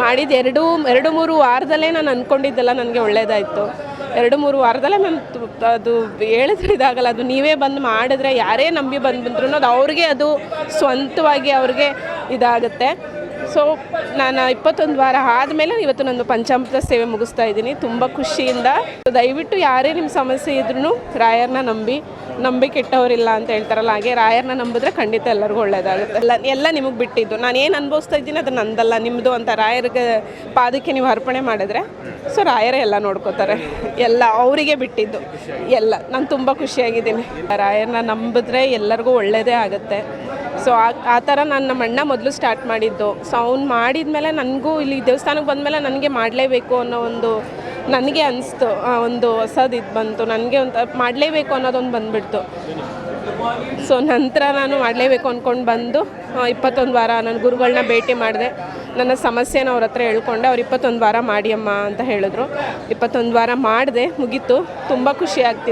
ಮಾಡಿದ ಎರಡು ಎರಡು ಮೂರು ವಾರದಲ್ಲೇ ನಾನು ಅಂದ್ಕೊಂಡಿದ್ದೆಲ್ಲ ನನಗೆ ಒಳ್ಳೇದಾಯಿತು. ಎರಡು ಮೂರು ವಾರದಲ್ಲೇ ನಾನು ಅದು ಹೇಳಿದ್ರೆ ಇದಾಗಲ್ಲ, ಅದು ನೀವೇ ಬಂದು ಮಾಡಿದ್ರೆ ಯಾರೇ ನಂಬಿ ಬಂದು ಬಂದ್ರು ಅದು ಅವ್ರಿಗೆ ಅದು ಸ್ವಂತವಾಗಿ ಅವ್ರಿಗೆ ಇದಾಗುತ್ತೆ. ಸೊ ನಾನು ಇಪ್ಪತ್ತೊಂದು ವಾರ ಆದಮೇಲೆ ಇವತ್ತು ನಾನು ಪಂಚಾಮೃತ ಸೇವೆ ಮುಗಿಸ್ತಾ ಇದ್ದೀನಿ. ತುಂಬ ಖುಷಿಯಿಂದ. ದಯವಿಟ್ಟು ಯಾರೇ ನಿಮ್ಮ ಸಮಸ್ಯೆ ಇದ್ರೂ ರಾಯರ್ನ ನಂಬಿ ನಂಬಿ ಕೆಟ್ಟವರಿಲ್ಲ ಅಂತ ಹೇಳ್ತಾರಲ್ಲ, ಹಾಗೆ ರಾಯರ್ನ ನಂಬಿದ್ರೆ ಖಂಡಿತ ಎಲ್ಲರಿಗೂ ಒಳ್ಳೆಯದಾಗುತ್ತೆ ಎಲ್ಲ ಎಲ್ಲ ನಿಮಗೆ ಬಿಟ್ಟಿದ್ದು. ನಾನು ಏನು ಅನುಭವಿಸ್ತಾ ಇದ್ದೀನಿ, ಅದು ನಂದಲ್ಲ. ನಿಮ್ಮದು ಅಂತ ರಾಯರಿಗೆ ಪಾದಕ್ಕೆ ನೀವು ಅರ್ಪಣೆ ಮಾಡಿದ್ರೆ, ಸೊ ರಾಯರೇ ಎಲ್ಲ ನೋಡ್ಕೋತಾರೆ. ಎಲ್ಲ ಅವರಿಗೆ ಬಿಟ್ಟಿದ್ದು. ಎಲ್ಲ. ನಾನು ತುಂಬ ಖುಷಿಯಾಗಿದ್ದೀನಿ. ರಾಯರನ್ನ ನಂಬಿದ್ರೆ ಎಲ್ಲರಿಗೂ ಒಳ್ಳೆಯದೇ ಆಗುತ್ತೆ. ಸೊ ಆ ಆ ಥರ ನಾನು ನಮ್ಮ ಅಣ್ಣ ಮೊದಲು ಸ್ಟಾರ್ಟ್ ಮಾಡಿದ್ದು. ಸೊ ಅವ್ನು ಮಾಡಿದ್ಮೇಲೆ ನನಗೂ ಇಲ್ಲಿ ದೇವಸ್ಥಾನಕ್ಕೆ ಬಂದಮೇಲೆ ನನಗೆ ಮಾಡಲೇಬೇಕು ಅನ್ನೋ ಒಂದು ನನಗೆ ಅನಿಸ್ತು. ಒಂದು ಹೊಸದು ಇದು ಬಂತು. ನನಗೆ ಒಂದು ಮಾಡಲೇಬೇಕು ಅನ್ನೋದೊಂದು ಬಂದುಬಿಡ್ತು. ಸೊ ನಂತರ ನಾನು ಮಾಡಲೇಬೇಕು ಅಂದ್ಕೊಂಡು ಬಂದು ಇಪ್ಪತ್ತೊಂದು ವಾರ ನನ್ನ ಗುರುಗಳನ್ನ ಭೇಟಿ ಮಾಡಿದೆ. ನನ್ನ ಸಮಸ್ಯೆನ ಅವ್ರ ಹತ್ರ ಹೇಳ್ಕೊಂಡೆ. ಅವ್ರು ಇಪ್ಪತ್ತೊಂದು ವಾರ ಮಾಡಿಯಮ್ಮ ಅಂತ ಹೇಳಿದ್ರು. ಇಪ್ಪತ್ತೊಂದು ವಾರ ಮಾಡಿದೆ, ಮುಗೀತು. ತುಂಬ ಖುಷಿ ಆಗ್ತಿದೆ.